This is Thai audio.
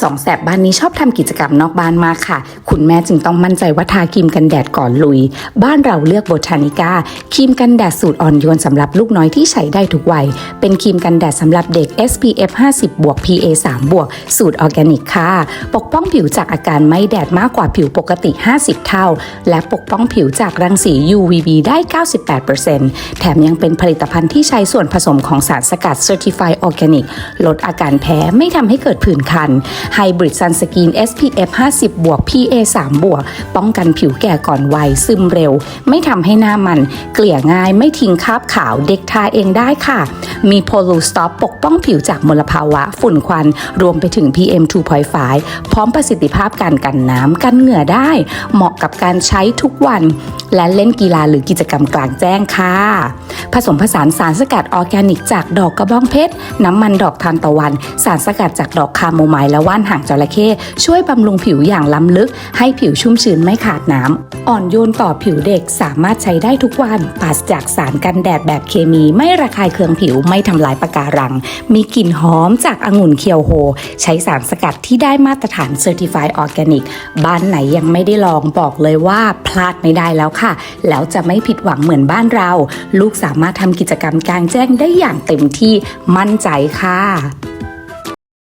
สองแสบบ้านนี้ชอบทำกิจกรรมนอกบ้านมากค่ะ คุณแม่จึงต้องมั่นใจว่าทาครีมกันแดดก่อนลุย บ้านเราเลือกโบทานิก้าครีมกันแดดสูตรอ่อนโยนสำหรับลูกน้อยที่ใช้ได้ทุกวัย เป็นครีมกันแดดสำหรับเด็ก SPF 50บวก PA 3บวกสูตรออร์แกนิกค่ะ ปกป้องผิวจากอาการไม่แดดมากกว่าผิวปกติ 50 เท่า และปกป้องผิวจากรังสี UVB ได้ 98%แถมยังเป็นผลิตภัณฑ์ที่ใช้ส่วนผสมของสารสกัด Certified Organic ลดอาการแพ้ไม่ทำให้เกิดผื่นคัน Hybrid Sun Skin SPF 50 บวก PA 3 บวก ป้องกันผิวแก่ก่อนวัยซึมเร็ว ไม่ทำให้หน้ามัน เกลี่ยง่ายไม่ทิ้งคราบขาวเด็กทาเองได้ค่ะ มี Polu Stop ปกป้องผิวจากมลภาวะ ฝุ่นควัน รวมไปถึง PM 2.5 พร้อมประสิทธิภาพการกันน้ำกันเหงื่อได้ เหมาะกับการใช้ทุกวัน และเล่นกีฬาหรือกิจกรรมกลางแจ้งค่ะ ผสมผสานสารสกัดออร์แกนิก จากดอกกระบองเพชร น้ำมันดอกทานตะวัน สารสกัดจากดอกคาโมไมล์และว่านหางจระเข้ช่วยบำรุงผิวอย่างล้ำลึก ให้ผิวชุ่มชื้นไม่ขาดน้ำอ่อนโยนต่อผิวเด็กสามารถใช้ได้ทุกวันปราศจากสารกันแดดแบบเคมี ไม่ระคายเคืองผิวไม่ทำลายปะการัง มีกลิ่นหอมจากองุ่นเคียวโฮ ใช้สารสกัดที่ได้มาตรฐาน Certified Organic บ้านไหนยังไม่ได้ลองบอกเลยว่าพลาดไม่ได้แล้วค่ะ แล้วจะไม่ผิดหวังเหมือนบ้านเรา ลูกสามารถทำกิจกรรมกลางแจ้งได้อย่างเต็มที่มั่นใจค่ะ